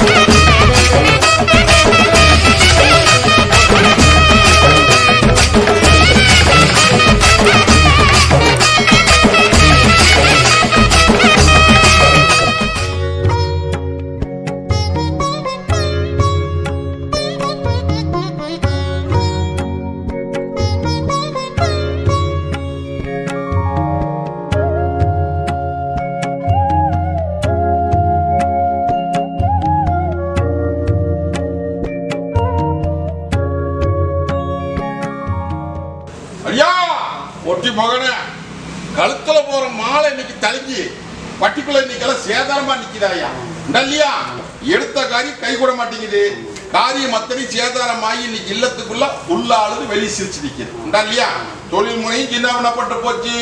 Okay. இல்லையா எடுத்த காரி கை கூட மாட்டேங்குது. காரியம் அத்தனை சேதாரமாகி இன்னைக்கு இல்லத்துக்குள்ள உள்ள ஆளுது வெளி சிரிச்சு நிற்கிறது இல்லையா தொழில் முறையும் ஜில்லாவனப்பட்டு போச்சு.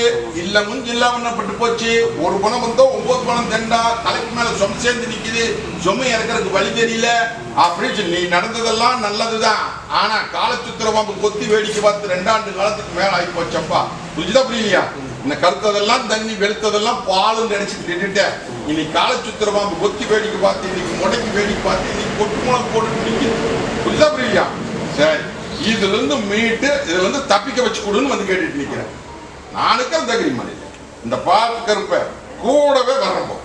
இல்லமும் ஜில்லாவனப்பட்டு போச்சு. ஒரு பணம் வந்தோ ஒன்பது பணம் தெண்டா. தலைக்கு மேல சொம் சேர்ந்து நிக்குது. சுமை இறக்குறதுக்கு வழி தெரியல. அப்படின்னு சொல்லி நீ நடந்ததெல்லாம் நல்லதுதான். ஆனா காலச்சுத்திர பாம்பு கொத்தி வேடிக்கை பார்த்து ரெண்டாண்டு காலத்துக்கு மேல ஆகி போச்சப்பா புரிஞ்சுதா புரியலையா? இந்த கருத்ததெல்லாம் தண்ணி வெளுத்ததெல்லாம் பாலும் நினைச்சிட்டு நின்றுட்டேன். இன்னைக்கு காலச்சுத்திர பாம்பு கொத்தி வேடிக்கை பார்த்து இன்னைக்கு முடக்கி வேடிக்கை பார்த்து இன்னைக்கு கொட்டு மூலம் போட்டு நிற்குது புரியுதா புரியலையா சரி. இதுல இருந்து மீட்டு இதுல இருந்து தப்பிக்க வச்சு கொடுன்னு வந்து கேட்டுட்டு நிக்கிறேன். நானுக்கு அந்த தகுதி மனிதன் இந்த பால் கருப்பை கூடவே வரப்போ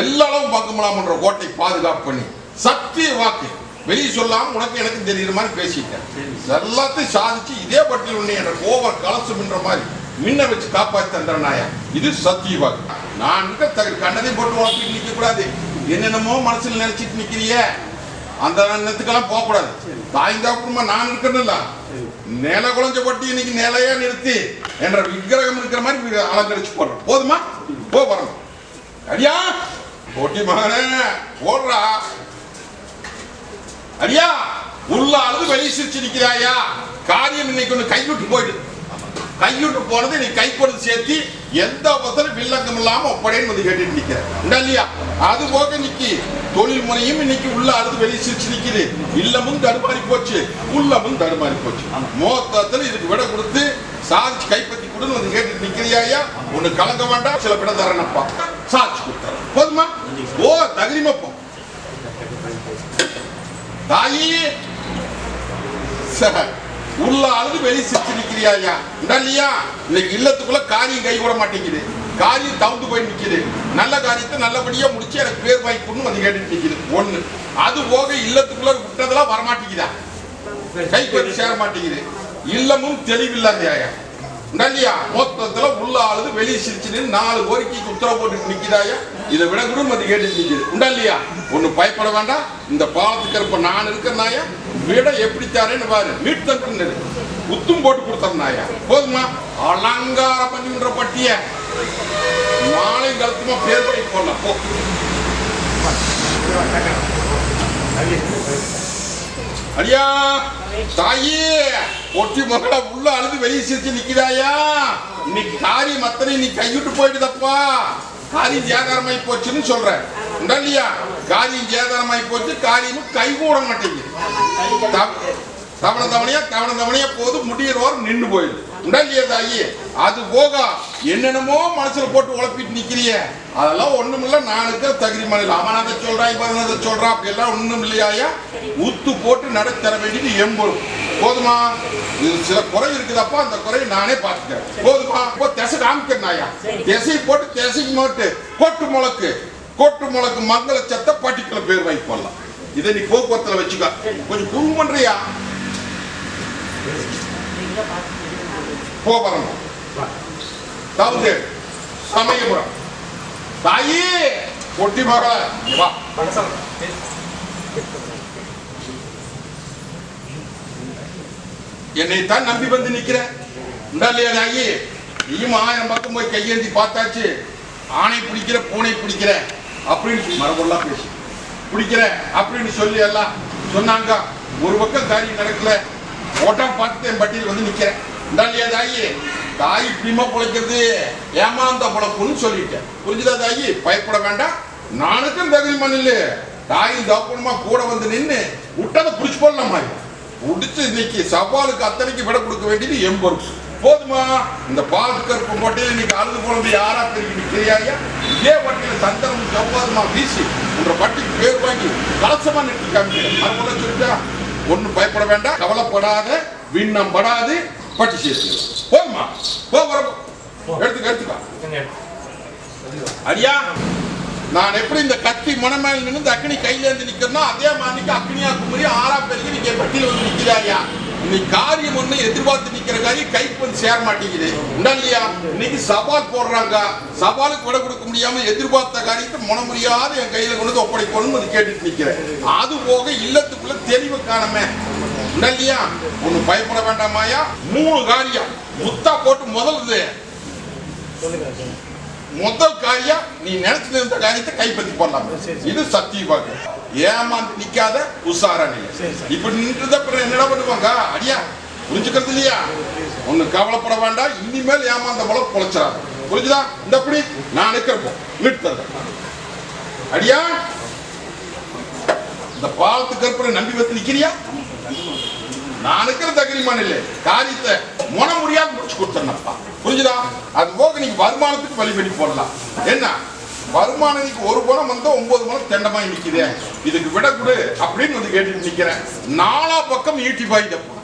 எல்லா அளவும் பக்கமலாம்ன்ற கோட்டை பாதுகாப்பு பண்ணி சத்திய வாக்கு. வெளியே சொல்லாம உனக்கு எனக்கு தெரியுற மாதிரி பேசிட்டேன். எல்லாத்தையும் சாதிச்சு இதே பட்டியல் உன்னை என்ற கோவர் கலசம்ன்ற மாதிரி. மின்ன வச்சு காப்பாத்தி தந்துற நாயா? இது சத்திய வாக்கு நான் கண்ணதையும் போட்டு உழப்பிட்டு நிக்க கூடாது. என்னென்னமோ மனசுல நினைச்சிட்டு நிக்கிறியே. அந்த எண்ணத்துக்கெல்லாம் போகக்கூடாது தாய்ந்தா குடும்பம் நான் இருக்கணும்ல நில குழஞ்ச பட்டி இன்னைக்கு நிலையா நிறுத்தி என்ற விக்கிரகம் இருக்கிற மாதிரி அலங்கரிச்சு போடுறோம் போதுமா? போ வரணும். அடியா? போட்டி மகனே போடுறா. அடியா? உள்ள அளவு வெளியே சிரிச்சு நிக்கிறாயா? காரியம் இன்னைக்கு ஒன்று கைவிட்டு போயிடுது கைவிட்டு போனது நீ கை கொடுத்து சேர்த்து எந்த ஒருத்தரும் வில்லங்கம் இல்லாம ஒப்படைன்னு வந்து கேட்டுட்டு நிக்கிறேன் இல்லையா? அது போக நிக்கி தொழில் முறையும் இன்னைக்கு உள்ள அழுது வெளியே சிரிச்சு நிக்குது. இல்லமும் தடுமாறி போச்சு உள்ளமும் தடுமாறி போச்சு. மொத்தத்துல இதுக்கு விட கொடுத்து சாதிச்சு கைப்பற்றி கொடுன்னு வந்து கேட்டுட்டு நிக்கிறியாயா ஒண்ணு கலங்க வேண்டாம் சில விட தரேனப்பா. சாதிச்சு கொடுத்தாரு போதுமா? ஓ தகிரிமப்போம் தாயி! சார் உள்ள அழுது வெளியே சிரிச்சு நிக்கிறியாயா இல்லையா? இன்னைக்கு இல்லத்துக்குள்ள காரியம் கை கூட மாட்டேங்குது. காரியம் தவுந்து போய் நிக்குது. நல்ல காரியத்தை நல்லபடியா முடிச்சு எனக்கு பேர் கொடுன்னு வந்து கேட்டுட்டு நிக்குது. ஒண்ணு அது போக இல்லத்துக்குள்ள விட்டதெல்லாம் வரமாட்டேங்குதா? வந்து சேர. மாட்டேங்குது. இல்லமும் தெளிவில்லாதயாயா நல்லியா மொத்தத்துல உள்ள ஆளுது வெளியே சிரிச்சுன்னு நாலு கோரிக்கைக்கு உத்தரவு போட்டு நிக்கிறாயா இதை விட கூட வந்து கேட்டு நிக்குது. உண்டா இல்லையா? ஒண்ணு பயப்பட வேண்டாம். இந்த பாலத்துக்கு இருப்ப நான் இருக்கிறனாயா? விட எப்படி தாரேன்னு பாரு. மீட் தட்டுன்னு உத்தும் போட்டு கொடுத்தனாயா போதுமா? அலங்கார பண்ணின்ற பட்டிய. மாலை கழுத்துமா பேர் பண்ணி போடலாம். போ. அடியா தாயே. ஒட்டி மகள உள்ள அழுது வெளியே சிரிச்சு நிக்கிறாயா இன்னைக்கு காரியம் அத்தனை நீ கைவிட்டு போயிடுதப்பா காரியம் ஜேதாரமாயி போச்சுன்னு சொல்றேன் இல்லையா? காரியம் ஜேதாரமாயி போச்சு காரியமும் கை கூட மாட்டேங்குது. தவ- தவண தவணையா தவண தவணையா போது முடியிறவர் நின்று போயிடுது உடல்லையே தாயி? அது போக. என்னென்னமோ மனசுல போட்டு உழப்பிட்டு நிக்கிறிய. அதெல்லாம் ஒண்ணுமில்ல நானுக்கு தகுதி மாநில அவன் அதை சொல்றான் இவன் அதை சொல்றான் அப்படி எல்லாம் ஒண்ணும் இல்லையாயா உத்து போட்டு நடத்தர வேண்டியது எம்பொழுது போதுமா? இது சில குறை இருக்குதப்பா அந்த குறையை நானே பார்த்துக்கிறேன். போதுமா? இப்போ திசை காமிக்கிறனாயா திசை போட்டு திசைக்கு மாட்டு. கொட்டு முளக்கு கொட்டு முளக்கு மங்கள சத்த பட்டிக்குள்ள பேர் வாங்கி போடலாம் இதை நீ போக்குவரத்துல வச்சுக்க. கொஞ்சம் குரு பண்றியா? போ வரணும். தவுது சமயபுரம். தாயி ஒட்டி மகள வா. என்னை தான் நம்பி வந்து நிற்கிறேன். உண்டா இல்லையா தாயி நீயும் ஆயிரம் பக்கம் போய் கையேந்தி பார்த்தாச்சு. ஆணை பிடிக்கிற பூனை பிடிக்கிற அப்படின்னு மரபெல்லாம் பேசி. பிடிக்கிற அப்படின்னு சொல்லி எல்லாம் சொன்னாங்க. ஒரு பக்கம் காரியம் நடக்கல. ஓட்டம் பார்த்து என் பட்டியல் வந்து நிக்கிறேன் இந்தா இல்லையா தாயி தாய் இப்படிமா பிழைக்கிறது ஏமாந்த பிழப்புன்னு சொல்லிட்டேன். புரிஞ்சுதா தாயி? பயப்பட வேண்டாம். நானுக்கும் தகுதி மண்ணில் தாயும் தப்புமா கூட வந்து நின்று விட்டதை புடிச்சு போடலாம் மாதிரி உடிச்சு இன்னைக்கு சவாலுக்கு அத்தனைக்கு விட கொடுக்க வேண்டியது எம்பொறுப்பு போதுமா? இந்த பால் கருப்பு போட்டியில் இன்னைக்கு அழுது போனது யாரா தெரியும்? தெரியாயா இதே வட்டியில் தந்திரம் ஜவ்வாதுமா வீசி உன்ற பட்டிக்கு பேர் வாங்கி கலசமா நிறுத்தி காமிக்கிறேன். மறுமுறை சொல்லிட்டா ஒண்ணும் பயப்பட வேண்டாம். கவலைப்படாத. விண்ணம் படாது. பட்டி சேர்த்து போதுமா? போ வர எடுத்துக்க எடுத்துக்கோ. அடியா? நான் எப்படி இந்த கத்தி மணமேல் நின்று அக்னி கையில இருந்து அதே மாதிரிக்கு அக்னியா குமரி ஆறா பேருக்கு நீங்க பட்டியல வந்து இல்லையா இன்னைக்கு காரியம் ஒண்ணு எதிர்பார்த்து நிக்கிற காரியம் கைக்கு வந்து சேர மாட்டேங்குது. உண்டா இல்லையா இன்னைக்கு சவால் போடுறாங்க. சவாலுக்கு விட கொடுக்க முடியாம எதிர்பார்த்த காரியத்தை மனமுடியாத என் கையில கொண்டு வந்து ஒப்படைக்கணும் அது கேட்டுட்டு நிக்கிறேன். அது போக இல்லத்துக்குள்ள தெளிவு காணமே. உண்டா இல்லையா ஒண்ணு பயப்பட வேண்டாமாயா மூணு காரியம். முத்தா போட்டு முதல்ல முதல் காரியம் நீ நினைச்சு இருந்த காரியத்தை கைப்பற்றி போடலாம் இது சத்தியமாக ஏமாந்து நிக்காத உஷாரா நீ. இப்படி நின்றுத அப்புறம் என்னடா பண்ணுவாங்க? அடியா புரிஞ்சுக்கிறது இல்லையா? ஒண்ணு கவலைப்பட வேண்டாம் இனிமேல் ஏமாந்த போல பொழைச்சிடாது. புரிஞ்சுதா? இந்த அப்படி நான் நிக்கிறப்போ நிறுத்தது அடியா இந்த பாலத்துக்கு அப்புறம் நம்பி வந்து நிக்கிறியா? நான் இருக்கிற தகிரிமான் இல்லை. காரியத்தை முன முடியாது முடிச்சு கொடுத்தேன்னப்பா புரிஞ்சுதா? அது போக நீங்க வருமானத்துக்கு வழி பண்ணி போடலாம். என்ன? வருமானம் ஒரு பணம் வந்தா ஒன்பது பணம் தெண்டமாய் நிக்குதே. இதுக்கு விட கொடு அப்படின்னு வந்து கேட்டுட்டு நிக்கிறேன். நாலா பக்கம் ஈட்டி தப்பு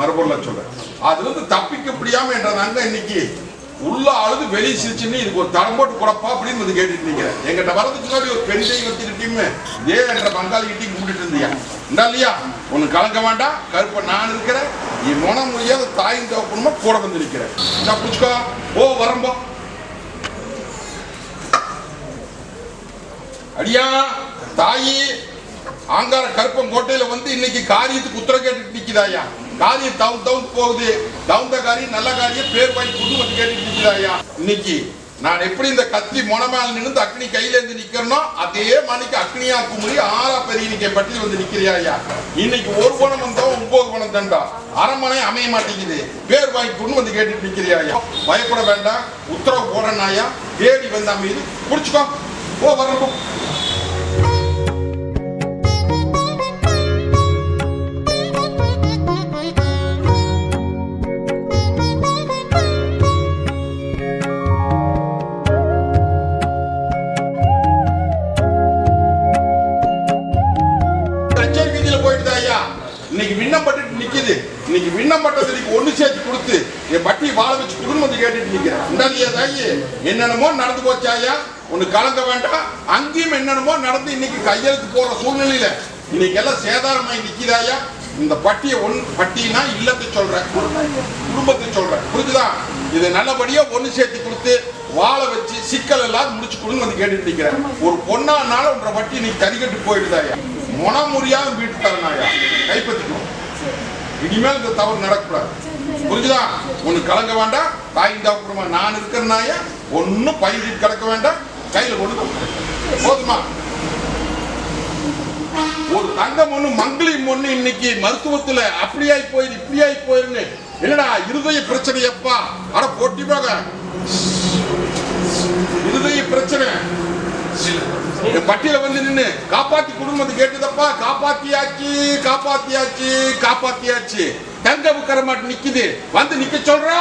மறுபொருள சொல்றேன். அதுல இருந்து தப்பிக்க முடியாம என்றதாங்க இன்னைக்கு உள்ள அழுது வெளியே சிரிச்சுன்னு இதுக்கு ஒரு தடம் போட்டு குழப்பா அப்படின்னு வந்து கேட்டுட்டு நிக்கிறேன். எங்கிட்ட வரதுக்கு முன்னாடி ஒரு பெண் தெய்வத்திட்டையுமே ஏ என்ற பங்காளி கிட்டையும் கும்பிட்டு இருந்தியா? என்ன இல்லையா? ஒன்னு கலங்க வேண்டாம். கருப்ப நான் இருக்கிறேன். நீ மனம் முடியாத தாயின் தேவைப்படுமா கூட வந்து நிற்கிறேன் புடிச்சுக்கோ ஓ வரம்போ அடியா தாயி ஆங்கார கருப்பம் கோட்டையில வந்து இன்னைக்கு காரியத்துக்கு உத்தரம் கேட்டுட்டு நிக்கிறாயா காரியம் டவுன் டவுன் போகுது. தவுந்த காரியம் நல்ல காரியம் பேர் வாங்கி புது வந்து கேட்டுட்டு நிக்கிறாயா இன்னைக்கு நான் எப்படி இந்த கத்தி மொனமேல நின்று அக்னி கையில இருந்து நிக்கிறனோ அதே மணிக்கு அக்னியா குமுறி ஆறா பெரிய இன்னைக்கு பட்டியல் வந்து நிக்கிறியாயா? இன்னைக்கு ஒரு குணம் வந்தா ஒன்பது குணம் தண்டா. அரண்மனை அமைய மாட்டேங்குது. பேர் வாங்கி கொண்டு வந்து கேட்டுட்டு நிக்கிறியாயா? பயப்பட வேண்டாம். உத்தரவு போடுறனாயா தேடி வந்த மீது புடிச்சுக்கோ. ஓ வரணும். கச்சேரி போயிட்டு ஐயா. இன்னைக்கு விண்ணப்பட்டு நிக்குது. இன்னைக்கு விண்ணப்பட்டது நீங்க ஒண்ணு சேர்த்து கொடுத்து என் பட்டி வாழ வச்சு கொடுன்னு வந்து கேட்டுட்டு நிக்கிறேன். இந்தாலியா தாயி? என்னென்னமோ நடந்து போச்சு ஐயா. ஒண்ணு கலங்க வேண்டாம். அங்கேயும் என்னென்னமோ நடந்து இன்னைக்கு கையெழுத்து போற சூழ்நிலையில இன்னைக்கு எல்லாம் சேதாரமாய் நிக்குதாயா இந்த பட்டியை ஒன் பட்டினா இல்லத்தை சொல்றேன். குடும்பத்தை சொல்றேன். புரிஞ்சுதா? இதை நல்லபடியா ஒண்ணு சேர்த்து கொடுத்து வாழ வச்சு சிக்கல் எல்லாம் முடிச்சு கொடுன்னு வந்து கேட்டுட்டு நிக்கிறேன். ஒரு பொண்ணானால உன்ற பட்டி இன்னைக்கு கறிக்கட்டு போயிடுதாயா முனமுறியாத வீட்டு நாயா கைப்பற்றிக்கணும் இனிமேல் இந்த தவறு நடக்கக்கூடாது. புரிஞ்சுதா? ஒண்ணு கலங்க வேண்டாம். தாயின் தாக்குறமா நான் இருக்கிறனாயா? ஒன்னும் பயிர் கிடக்க வேண்டாம். கையில கொண்டு போதுமா? ஒரு தங்கம் ஒண்ணு மங்களிம் ஒண்ணு இன்னைக்கு மருத்துவத்துல அப்படியாய் போயிரு இப்படியாய் போயிருன்னு. என்னடா இருதய பிரச்சனை எப்பா? அட போட்டி போக. இருதய பிரச்சனை. பட்டியல வந்து நின்னு காப்பாத்தி குடும்பத்தை கேட்டதப்பா காப்பாத்தியாச்சு காப்பாத்தியாச்சு காப்பாத்தியாச்சு. தங்க உட்கார மாட்டு நிக்குது. வந்து நிக்க சொல்றா.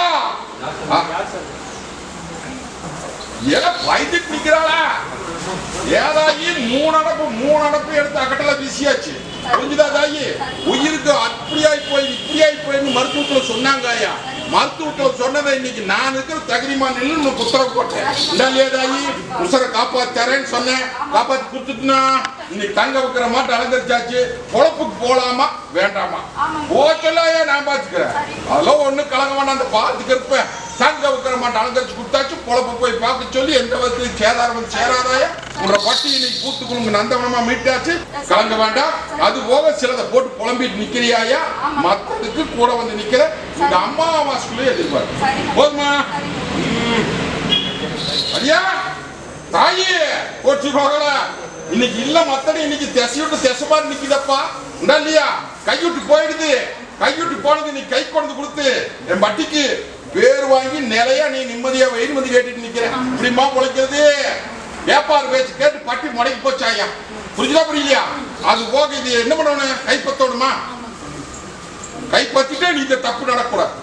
ஏன் பயந்துட்டு நிக்கிறாளா? ஏதாயி மூணு அடப்பு மூணு அடப்பு எடுத்து அகட்டல வீசியாச்சு. புரிஞ்சுதா தாயி உயிருக்கு அப்படியாய் போய் இப்படியாய் போயின்னு மருத்துவத்துல சொன்னாங்க ஐயா மருத்துவத்துல சொன்னதை இன்னைக்கு நான் இருக்கிற தகுதிமா நின்று உனக்கு போட்டேன். இந்த இல்லையா தாயி உசரை காப்பாத்தரேன்னு சொன்னேன். காப்பாத்தி கொடுத்துட்டுனா இன்னைக்கு தங்க வைக்கிற மாட்டு அலங்கரிச்சாச்சு. பொழப்புக்கு போலாமா? வேண்டாமா? போச்சலாயா நான் பாத்துக்கிறேன். அதெல்லாம் ஒண்ணு கலங்க வேண்டாம் அந்த பாத்துக்கிறப்ப தங்க வைக்கிற மாட்டு அலங்கரிச்சு கொடுத்தாச்சு பொழப்பு போய் பார்க்க சொல்லி எந்த விதத்துக்கு சேதாரம் வந்து சேராதாயா? உங்களோட பட்டி இன்னைக்கு பூத்து குழுங்கு நந்தவனமா மீட்டாச்சு? கலங்க வேண்டாம். அது போக சிலதை போட்டு புலம்பிட்டு நிக்கிறியாயா? மத்ததுக்கு கூட வந்து நிக்கிற இந்த அம்மாவாசைக்குள்ளே எதிர்பார்க்கு போதுமா. ஐயா தாயே போச்சு போகல இன்னைக்கு இல்ல மத்தடி இன்னைக்கு திசைவிட்டு திசை மாதிரி நிக்குதப்பா. உண்டா இல்லையா? கைவிட்டு போயிடுது. கைவிட்டு போனது நீ கை கொண்டு கொடுத்து என் பட்டிக்கு பேர் வாங்கி நிலையா நீ நிம்மதியா வெயில் வந்து கேட்டுட்டு நிக்கிறேன் இப்படிமா பொழைக்கிறது? வியாபார பேச்சு கேட்டு பட்டி முடங்கி போச்சு ஐயா. புரிஞ்சுதா புரியலையா? அது போக இது என்ன பண்ணணும்? கைப்பற்றணுமா? கைப்பற்றிட்டு நீ இந்த தப்பு நடக்கூடாது.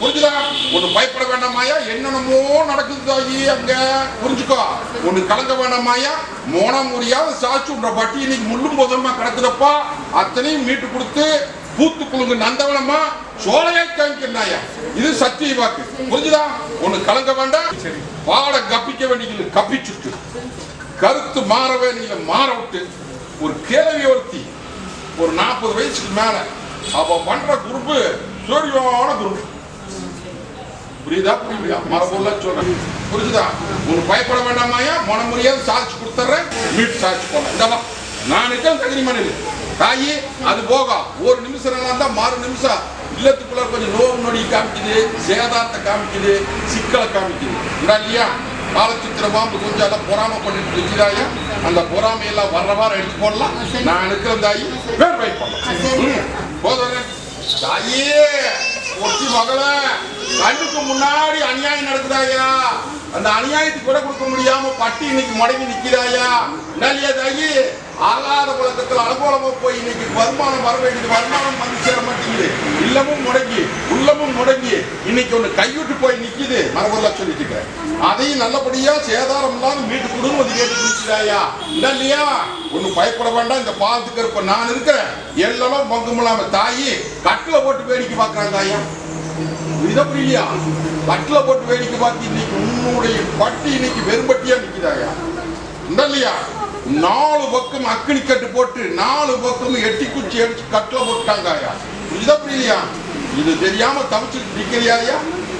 புரிஞ்சுதா? ஒண்ணு பயப்பட வேண்டாமாயா என்னென்னமோ நடக்குது தாயி அங்க. புரிஞ்சுக்கோ. ஒண்ணு கலங்க வேண்டாமாயா மோன சாச்சு சாச்சுன்ற பட்டி இன்னைக்கு முள்ளும் போதமா கிடக்குதப்பா. அத்தனையும் மீட்டு கொடுத்து பூத்து குழுங்கு நந்தவனமா சோழையா காமிக்கிறாயா இது சத்திய வாக்கு. புரிஞ்சுதா? ஒண்ணு கலங்க வேண்டாம். சரி. பாட கப்பிக்க வேண்டியது கப்பிச்சுட்டு. கருத்து மாறவே நீங்க மாற விட்டு ஒரு கேள்வி ஒருத்தி ஒரு நாற்பது வயசுக்கு மேல அவ பண்ற குரூப்பு சூரியமான குரூப் புரியுதா புரியுதா மரபுள்ள சொல்றேன். புரிஞ்சுதா? உனக்கு பயப்பட வேண்டாமாயா மன முடியாது சாதிச்சு கொடுத்துறேன். மீட் சாதிச்சு போலாம் இந்தவா நான் இருக்கேன் தகுதி மனைவி. தாயி அது போக. ஒரு நிமிஷம் நல்லா இருந்தா மாறு நிமிஷம். இல்லத்துக்குள்ள கொஞ்சம் நோவு நொடி காமிக்குது சேதாரத்தை காமிக்குது சிக்கலை காமிக்குது. இந்தா இல்லையா? காலச்சித்திர பாம்பு கொஞ்சம் எல்லாம் பொறாம பண்ணிட்டு வச்சுதாயா அந்த பொறாமையெல்லாம் வர்ற வாரம் எடுத்து போடலாம். நான் இருக்கிற தாயி பேர் பை பண்ணலாம் போதும். தாயே ஒட்டி மகள கண்ணுக்கு முன்னாடி அநியாயம் நடக்குதாயா? அந்த அநியாயத்துக்கு கூட கொடுக்க முடியாம பட்டி இன்னைக்கு முடங்கி நிக்கிறாயா? இல்லையா தாயி? ஆகாத புழக்கத்தில் அனுகூலமா போய் இன்னைக்கு வருமானம் வர வேண்டியது வருமானம் வந்து சேர மாட்டேங்குது இல்லமும் முடங்கி உள்ளமும் முடங்கி இன்னைக்கு ஒண்ணு கைவிட்டு போய் நிக்குது. மரபுல சொல்லிட்டு இருக்கேன் அதையும் நல்லபடியா சேதாரம் இல்லாம மீட்டு குடும்பம் வந்து கேட்டு நிக்கிறாயா இல்லையா? ஒண்ணு பயப்பட வேண்டாம். இந்த பாலத்துக்கு இருப்ப நான் இருக்கிறேன். எல்லாம் பங்குமில்லாம தாயி கட்டில போட்டு வேடிக்கை பாக்குறாங்க தாயா. இதை புரியலையா? கட்டில போட்டு வேடிக்கை பார்த்து இன்னைக்கு உன்னுடைய பட்டி இன்னைக்கு வெறும்பட்டியா நிக்குதாயா? இல்லையா? நாலு பக்கம் அக்னி கட்டு போட்டு நாலு பக்கம் எட்டி குச்சி அடிச்சு கட்டில போட்டாங்கயா புரியுதா புரியலையா? இது தெரியாம தவிச்சுட்டு நிக்கிறியாயா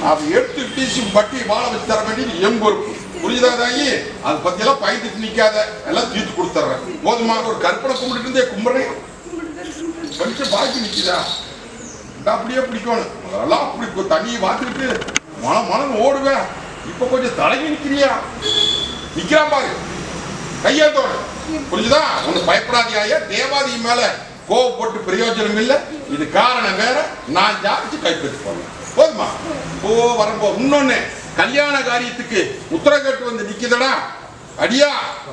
அதை எடுத்து டீசி பட்டி வாழ வச்சு தர வேண்டியது என் பொறுப்பு. புரியுதா தாயி? அதை பத்தி எல்லாம் பயந்துட்டு நிக்காத. எல்லாம் தீர்த்து கொடுத்துட்றேன் போதுமா ஒரு கற்பனை கும்பிட்டு இருந்தே கும்பிடுறேன். கொஞ்சம் பாக்கி நிக்குதா? அப்படியே பிடிக்கணும். அதெல்லாம் அப்படி இப்போ தண்ணியை பார்த்துக்கிட்டு மனம் மனம் ஓடுவேன். இப்போ கொஞ்சம் தலைக்கு நிக்கிறியா? நிக்கிறான் பாரு. கையெழுத்தோடு புரிஞ்சுதா? ஒன்று பயப்படாதியாயா. தேவாதி மேல கோவப்பட்டு பிரயோஜனம் இல்லை. இது காரணம் வேற. நான் ஜாதிச்சு கைப்பற்றி போனேன் போதுமா? ஓ வரம்போ இன்னொன்னு கல்யாண காரியத்துக்கு உத்தரகட்டு வந்து நிக்குதடா. அடியா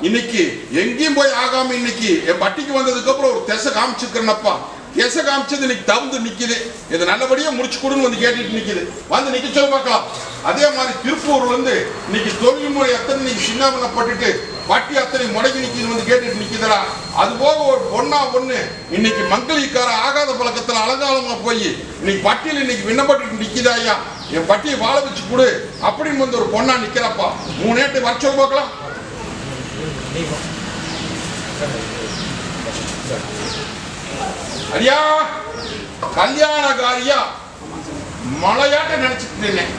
இன்னைக்கு எங்கேயும் போய் ஆகாம இன்னைக்கு என் பட்டிக்கு வந்ததுக்கு அப்புறம் ஒரு திசை காமிச்சுக்கிறேன்னப்பா திசை காமிச்சது இன்னைக்கு தகுந்து நிக்குது. இது நல்லபடியா முடிச்சு கொடுன்னு வந்து கேட்டுட்டு நிக்குது. வந்து நிக்க சொல்ல பார்க்கலாம். அதே மாதிரி திருப்பூர்ல இருந்து இன்னைக்கு தொழில்முறை எத்தனை இன்னைக்கு சின்னாமனப்பட்டுட்டு பட்டி அத்தனை முடங்கி நிக்குது வந்து கேட்டுட்டு நிக்குதுடா. அது போக ஒரு பொண்ணா பொண்ணு இன்னைக்கு மங்களிக்கார ஆகாத பழக்கத்துல அலங்காலமா போய் இன்னைக்கு பட்டியல் இன்னைக்கு விண்ணப்பட்டு நிக்குதா ஐயா? என் பட்டியை வாழ வச்சு கொடு. அப்படின்னு வந்து ஒரு பொண்ணா நிக்கிறப்பா. மூணு ஏட்டு வர பார்க்கலாம். ஐயா கல்யாணகாரியா மலையாட்ட நினைச்சிட்டு இருந்தேன்.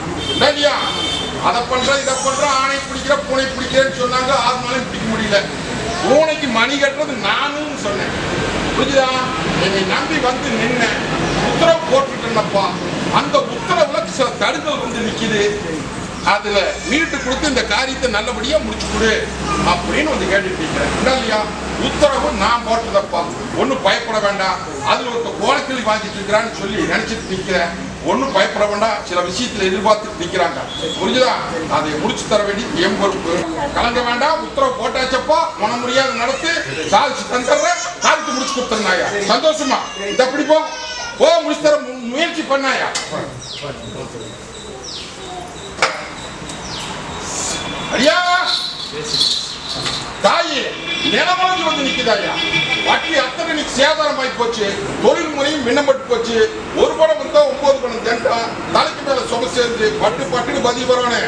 அதை பண்ற இதை பண்ற ஆணை பிடிக்கிற பூனை பிடிக்கிறேன்னு சொன்னாங்க ஆறு பிடிக்க முடியல. பூனைக்கு மணி கட்டுறது நானும் சொன்னேன். புரிஞ்சுதா? என்னை நம்பி வந்து நின்ன உத்தரவு போட்டுட்டேன்னப்பா அந்த உத்தரவுல சில தடுக்கல் வந்து நிக்குது. அதுல மீட்டு கொடுத்து இந்த காரியத்தை நல்லபடியா முடிச்சு கொடு அப்படின்னு வந்து கேட்டுட்டு இல்லையா? உத்தரவு நான் போட்டதப்பா. ஒன்றும் பயப்பட வேண்டாம். அதுல ஒருத்த கோலக்கிளி வாங்கிட்டு இருக்கிறான்னு சொல்லி நினைச்சிட்டு நிக்கிறேன். ஒன்றும் பயப்பட வேண்டாம். சில விஷயத்துல எதிர்பார்த்து நிக்கிறாங்க. புரிஞ்சுதா? அதை முடிச்சு தர வேண்டி என் பொறுப்பு? கலங்க வேண்டாம். உத்தரவு போட்டாச்சப்போ. மன முடியாத நடத்து. சாதிச்சு தந்துடுறேன். சாதிச்சு முடிச்சு கொடுத்துருந்தாயா சந்தோஷமா? இந்த அப்படி போ போ முடிச்சு தர முயற்சி பண்ணாயா ஐயா! தாயே நிலமளந்து வந்து நிக்குதாயா வட்டி அத்தனை இன்னைக்கு சேதாரம் ஆகி போச்சு. தொழில் முறையும் விண்ணப்பட்டு போச்சு. ஒரு படம் வந்தா ஒன்பது படம் ஜெண்டா தலைக்கு மேல சொம சேர்ந்து பட்டு பட்டுன்னு பதிவு வரானே.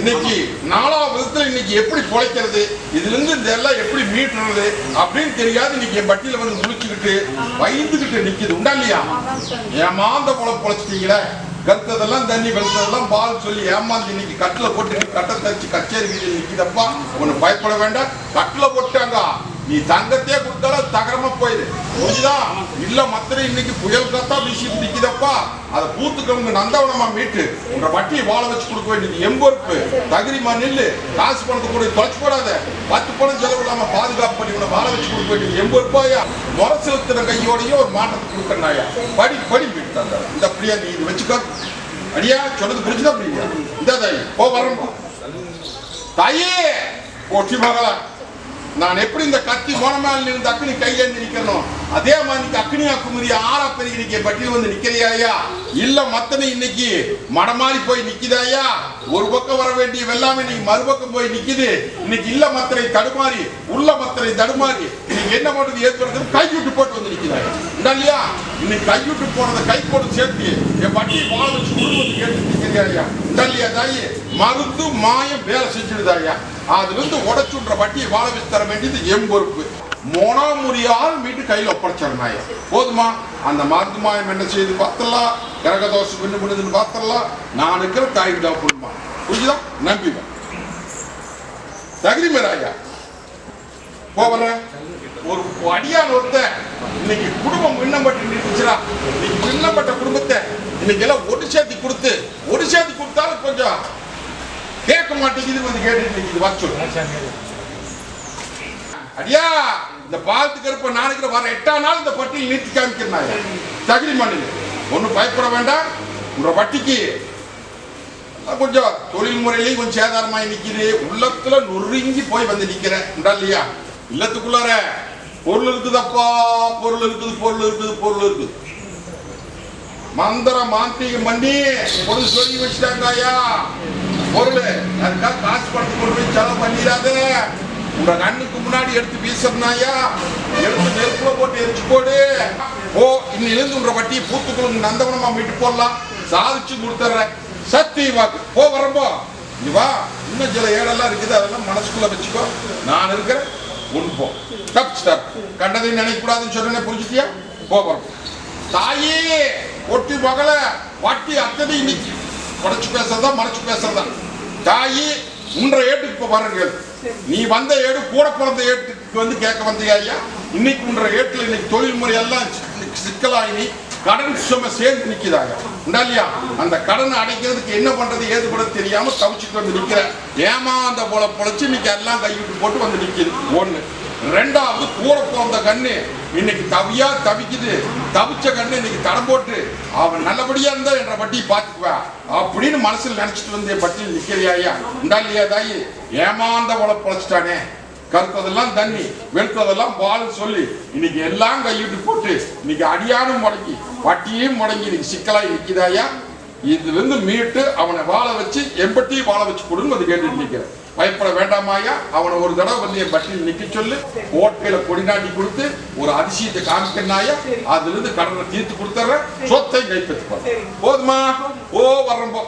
இன்னைக்கு நாலாவது விதத்துல இன்னைக்கு எப்படி பொழைக்கிறது இதுல இருந்து இந்த எல்லாம் எப்படி மீட்டுறது அப்படின்னு தெரியாது இன்னைக்கு என் பட்டியில வந்து முடிச்சுக்கிட்டு பயந்துகிட்டு நிக்குது. உண்டா இல்லையா? ஏமாந்த போல பொழைச்சிட்டீங்களே. கத்ததெல்லாம் தண்ணி வெளுத்ததெல்லாம் பால் சொல்லி ஏமாந்து இன்னைக்கு கட்டில போட்டு கட்டை தச்சு கச்சேரி வீதியில் நிற்கிதப்பா ஒண்ணு பயப்பட வேண்டாம். கட்டில போட்டாங்க நீ தங்கத்தையே கொடுத்தாலும் தகரமா போயிரு. புரியுதா? இல்ல மத்திர இன்னைக்கு புயல் காத்தா வீசிட்டு நிக்குதப்பா. அதை பூத்துக்கவங்க நந்தவனமா மீட்டு. உங்க வட்டியை வாழ வச்சு கொடுக்க வேண்டியது எம்பொறுப்பு தகுதிமா நில்லு. காசு பணத்தை கூட தொலைச்சு போடாத. பத்து பணம் செலவு இல்லாம பாதுகாப்பு பண்ணி உன்னை வாழ வச்சு கொடுக்க வேண்டியது எம்பொறுப்பாயா முறை செலுத்துற கையோடய ஒரு மாற்றத்தை கொடுக்கறாயா படி படி மீட்டு தந்த இந்த அப்படியா நீ இது வச்சுக்கோ. அடியா சொன்னது புரிஞ்சுதா புரியுதா இந்த தாய் போ வரணும். தாயே போட்டி மகளா. நான் எப்படி இந்த கத்தி மோனமால் இருந்து அக்னி கையேந்தி நிக்கணும் அதே மாதிரி இன்னைக்கு அக்னி அக்குமுறி ஆறா பெருகி நிக்க பட்டியல் வந்து நிக்கிறியாயா இல்ல மத்தனை இன்னைக்கு மடமாறி போய் நிக்கிதாயா ஒரு பக்கம் வர வேண்டிய வெள்ளாமை இன்னைக்கு மறுபக்கம் போய் நிக்குது. இன்னைக்கு இல்ல மத்தனை தடுமாறி உள்ள மத்தனை தடுமாறி இன்னைக்கு என்ன பண்றது ஏற்படுறது கைவிட்டு போட்டு வந்து நிக்குதாயா இல்லையா இன்னைக்கு கைவிட்டு போனதை கை போட்டு சேர்த்து என் பட்டி வாழ வச்சு உருவத்து கேட்டு நிக்கிறியாயா இல்லையா தாயி மருந்து மாயம் வேலை செஞ்சிடுதாயா அதுல இருந்து உடச்சுன்ற வட்டியை வாழ வச்சு தர வேண்டியது என் பொறுப்பு. மொனாமுறியால் மீட்டு கையில் ஒப்படைச்சிடனாய போதுமா? அந்த மருந்து மாயம் என்ன செய்து கிரக கிரகதோஷம் என்ன பண்ணுதுன்னு பார்த்துடலாம் நான் இருக்கிற தாய்க்கு தான் புரியுமா புரிஞ்சுதா? நம்பிவா தகுதி மேலாயா போவல ஒரு அடியான் ஒருத்த இன்னைக்கு குடும்பம் விண்ணப்பட்டு நின்றுச்சுடா இன்னைக்கு விண்ணப்பட்ட குடும்பத்தை இன்னைக்கு எல்லாம் ஒரு சேர்த்து கொடுத்து ஒரு சேர்த்து கொடுத்தாலும் கொஞ்சம் கேட்க மாட்டேங்குது வந்து கேட்டுட்டு நிக்குது. வச்சு அடியா இந்த பாலத்து கருப்ப நாளைக்கு வர எட்டாம் நாள் இந்த பட்டியல் நீத்தி காமிக்கிறாங்க தகுதி மண்ணில். ஒன்றும் பயப்பட வேண்டாம். உங்களோட வட்டிக்கு கொஞ்சம் தொழில் முறையிலையும் கொஞ்சம் சேதாரமாய் நிக்குது உள்ளத்துல நொறுங்கி போய் வந்து நிக்கிறேன். உண்டா இல்லையா? இல்லத்துக்குள்ளார பொருள் இருக்குதப்பா பொருள் இருக்குது பொருள் இருக்குது பொருள் இருக்குது. மந்திர மாந்திரிகம் பண்ணி பொருள் சொல்லி வச்சுட்டாங்க ஐயா பொருள் அதுக்காக காசு பணத்தை கொண்டு போய் செலவு பண்ணிடாத. உங்க கண்ணுக்கு முன்னாடி எடுத்து வீசுறாயா எடுத்து நெருப்புல போட்டு எரிச்சு போடு. ஓ இன்னும் எழுந்துன்ற வட்டியை பூத்துக்குள்ள நந்தவனமா மீட்டு போடலாம். சாதிச்சு கொடுத்துட்றேன் சத்தி வாக்கு. போ வரம்போ. நீ வா. இன்னும் சில ஏடெல்லாம் இருக்குது அதெல்லாம் மனசுக்குள்ள வச்சுக்கோ. நான் இருக்கிறேன் ஒன்று போ. ஸ்டப் கண்டதையும் நினைக்கக்கூடாதுன்னு சொன்னேன் புரிஞ்சுட்டியா போ வரோம் தாயே ஒட்டி மகள வட்டி அத்தனை இன்னைக்கு. உடச்சு பேசுறதா மறைச்சு பேசுறதா தாயி உன்ற ஏட்டுக்கு இப்போ வரங்க நீ வந்த ஏடு கூட பிறந்த ஏட்டுக்கு வந்து கேட்க வந்தியா ஐயா? இன்னைக்கு உன்ற ஏட்டுல இன்னைக்கு தொழில் முறையெல்லாம் சி- சிக்கலாயினி கடன் சுமை சேர்ந்து நிற்கிறாங்க உண்டா இல்லையா? அந்த கடனை அடைக்கிறதுக்கு என்ன பண்றது ஏது கூட தெரியாம தவிச்சுட்டு வந்து நிக்கிற. ஏமாந்த போல பொழைச்சு இன்னைக்கு எல்லாம் கைவிட்டு போட்டு வந்து நிற்கிது ஒன்று ரெண்டாவது கூட போந்த கண்ணு. இன்னைக்கு தவியா தவிக்குது. தவிச்ச கண்ணு இன்னைக்கு தடம் போட்டு. அவன் நல்லபடியா இருந்தா என்ற பட்டியை பார்த்துக்குவா. அப்படின்னு மனசுல நினைச்சிட்டு வந்து பட்டி பட்டியல் நிக்கிறியாயா உண்டா இல்லையா தாயி? ஏமாந்த போல பொழைச்சிட்டானே. கருத்ததெல்லாம் தண்ணி வெளுத்ததெல்லாம் பால் சொல்லி இன்னைக்கு எல்லாம் கையிட்டு போட்டு இன்னைக்கு அடியானும் முடங்கி வட்டியும் முடங்கி இன்னைக்கு சிக்கலாய் நிக்கிதாயா இதுல இருந்து மீட்டு அவனை வாழ வச்சு எம்பட்டியும் வாழ வச்சு கொடுன்னு வந்து கேட்டு நிக்கிறேன். பயப்பட வேண்டாமாயா அவனை ஒரு தடவை வந்து என் பட்டியல் நிக்க சொல்லு. ஓட்டையில கொடிநாட்டி கொடுத்து ஒரு அதிசயத்தை காமிக்கிறாயா அதுல இருந்து கடனை தீர்த்து கொடுத்துறேன். சொத்தை கைப்பற்றி போதுமா ஓ வர்றோம் போ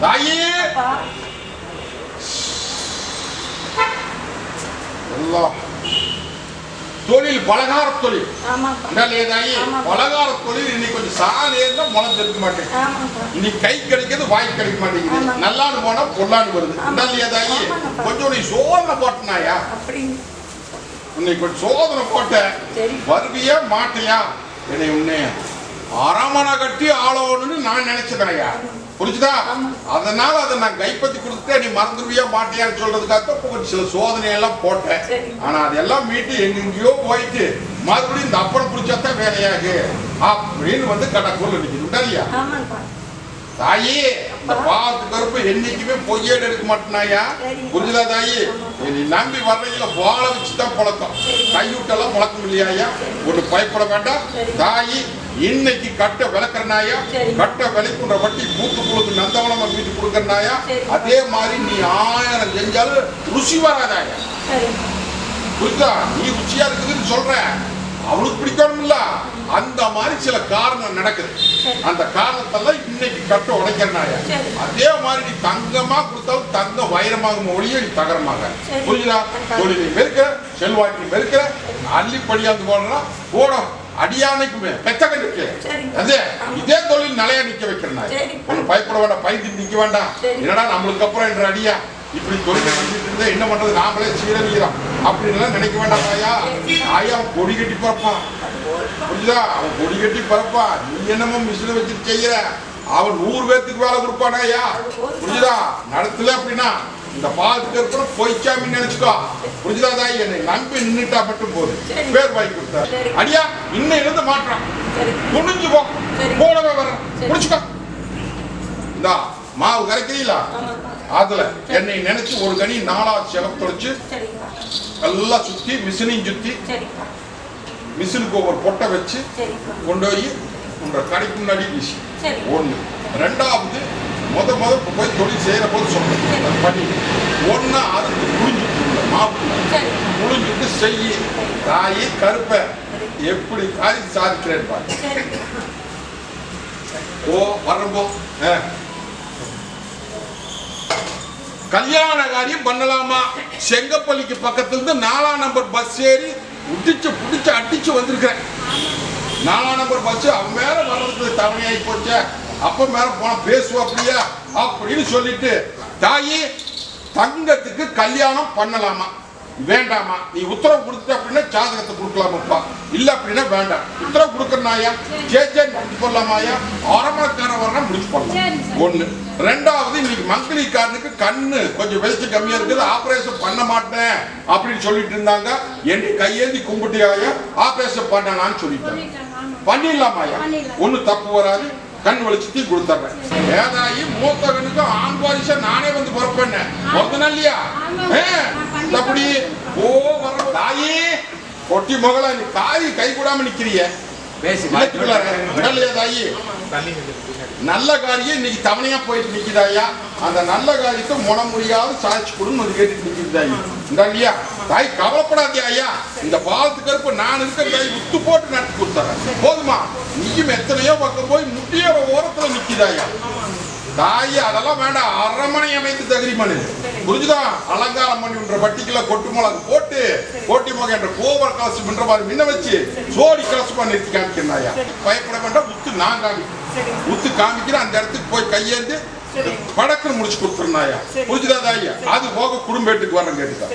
தாயே! அல்லாஹ். தொழில் பலகார தொழில். ஆமாப்பா இல்லையா தாயி ஆமாப்பா. பலகார தொழில் இன்னைக்கு கொஞ்சம் சாலையே தான் முளம் இருக்க மாட்டேங்குது இன்னைக்கு கை கிடைக்கிறது வாய் கிடைக்க மாட்டேங்குது. ஆமா. நல்லான்னு போனா பொல்லான்னு வருது. ஆமா. இல்லையா தாயி ஆமாங்கப்பா. கொஞ்சம் நீ சோதனை போட்டனாயா? இன்னைக்கு கொஞ்சம் சோதனை போட்ட வருவியா மாட்டியா? என்னை உன்னை அரமனை கட்டி ஆளணும்னு நான் நினைச்சதனையா புரிஞ்சுதா? அதனால அதை நான் கைப்பற்றி கொடுத்துட்டேன். நீ மறந்துடுவியா மாட்டியான்னு சொல்றதுக்காக தான் கொஞ்சம் சில சோதனை எல்லாம் போட்டேன். ஆனா அதெல்லாம் மீட்டு எங்கெங்கயோ போயிட்டு மறுபடியும் இந்த அப்பனை புடிச்சாதான் வேலையாகு. அப்படின்னு வந்து கடற்கூர்ல நிக்குது இல்லையா தாயி இந்த பாவத்து கருப்பு என்னைக்குமே பொய்யேடு எடுக்க மாட்டேனாயா. புரிஞ்சுதா தாயி? நீ நம்பி வர்றீங்கள வாழ வச்சு தான் பழக்கம் கைவிட்டெல்லாம் பழக்கம் இல்லையா ஒண்ணு பயப்பட வேண்டாம். தாயி இன்னைக்கு கட்ட விளக்குறனாயா. கட்ட விளைக்குன்ற வட்டி பூத்து புழுக்கு நந்தவனமா வீட்டு கொடுக்கறனாயா. அதே மாதிரி நீ ஆயிரம் செஞ்சாலும் ருசி வராதாயா புரியுதா நீ ருச்சியா இருக்குதுன்னு சொல்ற அவளுக்கு பிடிக்கணும்ல அந்த மாதிரி சில காரணம் நடக்குது. அந்த காரணத்தெல்லாம் இன்னைக்கு கட்ட உடைக்கிறனாய. அதே மாதிரி நீ தங்கமா கொடுத்தாலும் தங்க வைரமாகும் ஒளிய நீ தகரமாக. புரியுதா தொழிலை பெருக்கிற செல்வாக்கி பெருக்கிற அள்ளி படியாந்து போனா போடும் அடியானைக்குமே பெத்த கண்டுக்கு சரி. அதே இதே தொழில் நிலையா நிக்க சரி. ஒண்ணு பயப்பட வேண்டாம் பயந்து நிக்க வேண்டாம். என்னடா நம்மளுக்கு அப்புறம் என்ற அடியா? இப்படி தொழில் இருந்தா என்ன பண்றது? நாமளே சீரழிகிறோம் அப்படின்னு நினைக்க வேண்டாம் ஐயா ஐயா அவன் கொடி கட்டி பறப்பான். புரியுதா அவன் கொடி கட்டி பறப்பான். நீ என்னமோ மிஷினை வச்சுட்டு செய்யற. அவன் நூறு பேர்த்துக்கு வேலை கொடுப்பானா ஐயா புரியுதா நடத்தல அப்படின்னா இந்த பாலத்துக்கு இருக்கிற பொய்ச்சாமின்னு நினைச்சுக்கோ. புரிஞ்சுதா தாய்? என்னை நம்பி நின்னுட்டா மட்டும் போதும். சரி. பேர் வாங்கி கொடுத்தாரு. சரி. அடியா இன்னும் இருந்து மாற்றான். குனிஞ்சு போ. கூடவே வர்றேன். இந்தா மாவு கரைக்கிறீங்களா? அதுல என்னை நினைச்சு ஒரு கனி சிவப்பு தொலைச்சு சரிப்பா. எல்லாம் சுத்தி மிஷினையும் சுத்தி மிஷினுக்கு ஒவ்வொரு பொட்டை வச்சு கொண்டு போய் உன்ற கடைக்கு முன்னாடி வீசி. ஒண்ணு. ரெண்டாவது முத முத போய் தொழில் செய்யற போது சொல்றேன் பண்ணி. ஒன்னா அறுத்து புழிஞ்சுட்டு சரி. புழிஞ்சுட்டு செய்யி. தாயி கருப்பை. எப்படி காரி சாதிக்கிறேன் பாரு. ஓ வரம்போ. ஆ. கல்யாண காரியம் பண்ணலாமா? செங்கப்பள்ளிக்கு பக்கத்துல இருந்து நாலாம் நம்பர் பஸ் ஏறி உடிச்சு புடிச்சு அடிச்சு வந்திருக்கிறேன். நாலாம் நம்பர் பஸ் அவன் மேல வர்றதுக்கு தவணையாகி போச்சே. அப்ப மேல போனா அப்படியா அப்படின்னு சொல்லிட்டு தாயி தங்கத்துக்கு கல்யாணம் பண்ணலாமா? வேண்டாமா நீ உத்தரவு கொடுத்த அப்படின்னா ஜாதகத்தை கொடுக்கலாமாப்பா இல்ல அப்படின்னா வேண்டாம். உத்தரவு கொடுக்கறனாயா சேச்சே முடிச்சு போடலாமாயா அரமணக்காரன் வரனா முடிச்சு போடலாம். ஒண்ணு. ரெண்டாவது இன்னைக்கு மங்களிக்காரனுக்கு கண்ணு கொஞ்சம் வெளிச்சம் கம்மியா இருக்குது. ஆபரேஷன் பண்ண மாட்டேன் அப்படின்னு சொல்லிட்டு இருந்தாங்க. என்னை கையேந்தி கும்பிட்டியாயா ஆபரேஷன் பண்ணலாம்னு சொல்லிட்டாங்க. பண்ணிடலாமாயா பண்ணிடலாம். ஒண்ணு தப்பு வராது. கண் வெளிச்சத்தையும் கொடுத்துட்றேன் ஏதாயி மூத்த கண்ணுக்கும் ஆண் வாரிசா நானே வந்து பிறப்பேன் பிறந்தனா இல்லையா அப்படி ஓ வர தாயி கொட்டி மகளா நீ தாயி கை கூடாம நிக்கிறிய. தாயி? நல்ல காரியம் இன்னைக்கு தவணையா போயிட்டு நிக்குதாயா அந்த நல்ல காரியத்தை முன முடியாது சாதிச்சு கொடுன்னு வந்து கேட்டுட்டு நிற்கிறாங்க இந்த இல்லையா? தாய் கவலைப்படாதே ஐயா. இந்த பாலத்துக்கு கருப்பு நான் இருக்கிற தாய் உத்து போட்டு நடத்தி கொடுத்தாரன் போதுமா? நீயும் எத்தனையோ பக்கம் போய் முட்டியோட ஓரத்துல நிக்குதாயா தாய் அதெல்லாம் வேண்டாம். அரமனை அமைத்து தகுதி மனு. புரிஞ்சுதா? அலங்காரம் பண்ணி வின்ற வட்டிக்குள்ள கொட்டு மிளகு போட்டு கோட்டி மிளகு என்ற கோவர் கலசம் என்ற மாதிரி மின்ன வச்சு சோடி கலசமா நிறுத்தி காமிக்கிறாயா பயப்பட வேண்டாம். முத்து நான் காமிக்கிறேன். முத்து காமிக்கிறேன். அந்த இடத்துக்கு போய் கையேந்து படக்குன்னு முடிச்சு கொடுத்துருந்தாயா? புரிஞ்சுதா தாயா அது போக குடும்பத்துக்கு வரேன் கேட்டுக்கா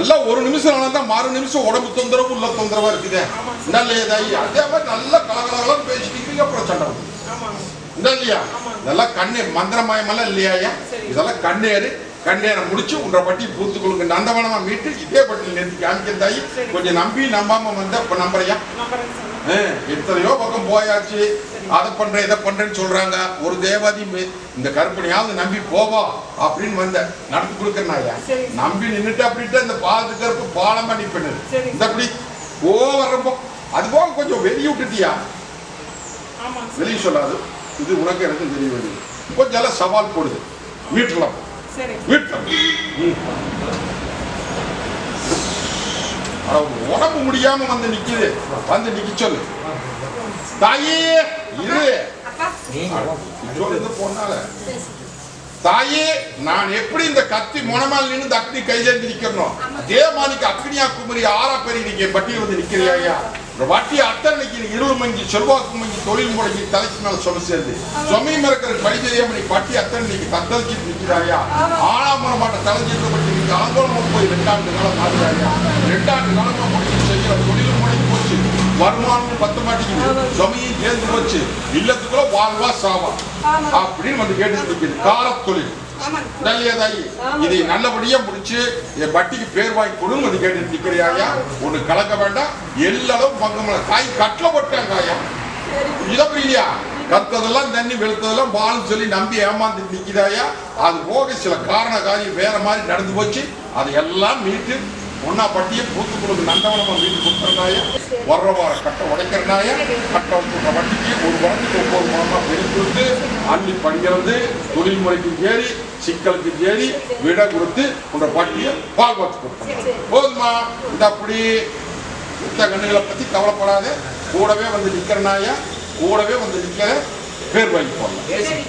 எல்லாம் ஒரு நிமிஷம் நடந்தா மறு நிமிஷம் உடம்பு தொந்தரவு உள்ள தொந்தரவா இருக்குதே. நல்லையா தாயி அதே மாதிரி நல்லா கலகலகலன்னு பேசிட்டு அப்புறம் சண்டை வருது. இல்லையா? இதெல்லாம் கண்ணே மந்திரமயமெல்லாம் இல்லையா இதெல்லாம் கண்ணேறு கண்ணேரை முடிச்சு உன்ற பட்டி பூத்து கொடுங்க நந்தவனமா மீட்டு இதே பட்டியில் நிறுத்தி காமிக்கிற தாயி. கொஞ்சம் நம்பி நம்பாம வந்த இப்ப நம்புறையா? எத்தனையோ பக்கம் போயாச்சு. அதை பண்றேன் இதை பண்றேன்னு சொல்றாங்க. ஒரு தேவாதி இந்த கருப்பணியாவது நம்பி போவா அப்படின்னு வந்த நடத்தி கொடுக்கறனாயா நம்பி நின்னுட்டு அப்படின்ட்டு இந்த பாலத்து கருப்பு பாலம் பண்ணி பண்ணுது இந்த அப்படி ஓ வர்றப்போ அது போக கொஞ்சம் வெளியே விட்டுட்டியா? வெளியே சொல்லாது. இது உனக்கு எனக்கு தெரிய வேண்டியது கொஞ்சம் எல்லாம் சவால் போடுது. வீட்டுலாம் சரி. வீட்டில் உடம்பு முடியாம வந்து நிக்குது. வந்து நிக்க சொல்லு. தாயே சொல்லுது பொண்ணால. தாயே நான் எப்படி இந்த கத்தி முனமால் நின்று அக்னி கைதேந்தி நிக்கிறனோ? மாதிரிக்கு அக்னியா குமரி ஆறா பேரி நீங்க பட்டியல் வந்து நிக்கிறியா இந்த வட்டி அத்தனை நிக்கிறீங்க இருள் மங்கி செல்வாக்கு மங்கி தொழில் முடங்கி தலைக்கு மேல சொம சேர்ந்து. சொமையும் இருக்கிற படி தெரியாம நீ பட்டி அத்தனை நீங்க தத்தளிச்சிட்டு நிக்கிறாயா ஆனாமரம் மாட்ட தலைஞ்சிட்டு பட்டி நீங்க ஆந்தோளம் போய் ரெண்டாண்டு காலம் ஆகுறாயா ரெண்டாண்டு காலமா முடிச்சு செய்யற தொழிலும் முடங்கி போச்சு. வருமானமும் பத்த மாட்டேங்குது. சுமையும் சேர்ந்து போச்சு. இல்லத்துக்குள்ள வாழ்வா சாவா. அப்படின்னு வந்து கேட்டு காலத் தொழில் நல்லதாயி இதை நல்லபடியா முடிச்சு என் பட்டிக்கு பேர் வாங்கி கொடுங்க வந்து கேட்டு நிக்கிறியாயா ஒண்ணு கலக்க வேண்டாம். எல்லளவும் பங்கமல காய் கட்டல போட்டாங்கய்யா. இதை புரியலையா கத்ததெல்லாம் தண்ணி வெளுத்ததெல்லாம் பாலும் சொல்லி நம்பி ஏமாந்து நிக்கிறாயா அது போக சில காரண காரியம் வேற மாதிரி நடந்து போச்சு. அதை எல்லாம் மீட்டு ஒன்னா பட்டியை பூத்து கொடுக்கு நந்தவனமா மீட்டு கொடுத்துறாயா வர்ற வார கட்டை உடைக்கிறனாய கட்ட வச்சுற வட்டிக்கு ஒரு வாரத்துக்கு ஒவ்வொரு மாதமா வெளிக்கொடுத்து அள்ளி படிக்கிறது தொழில் முறைக்கு ஏறி சிக்கலுக்கு ஏறி விட கொடுத்து உன்ற பட்டியை பால் பார்த்து கொடுத்தாங்க போதுமா? இந்த அப்படி இந்த கண்ணுகளை பத்தி கவலைப்படாத கூடவே வந்து நிக்கிறனாயா கூடவே வந்து நிக்கிற பேர் வாங்கி போடலாம்.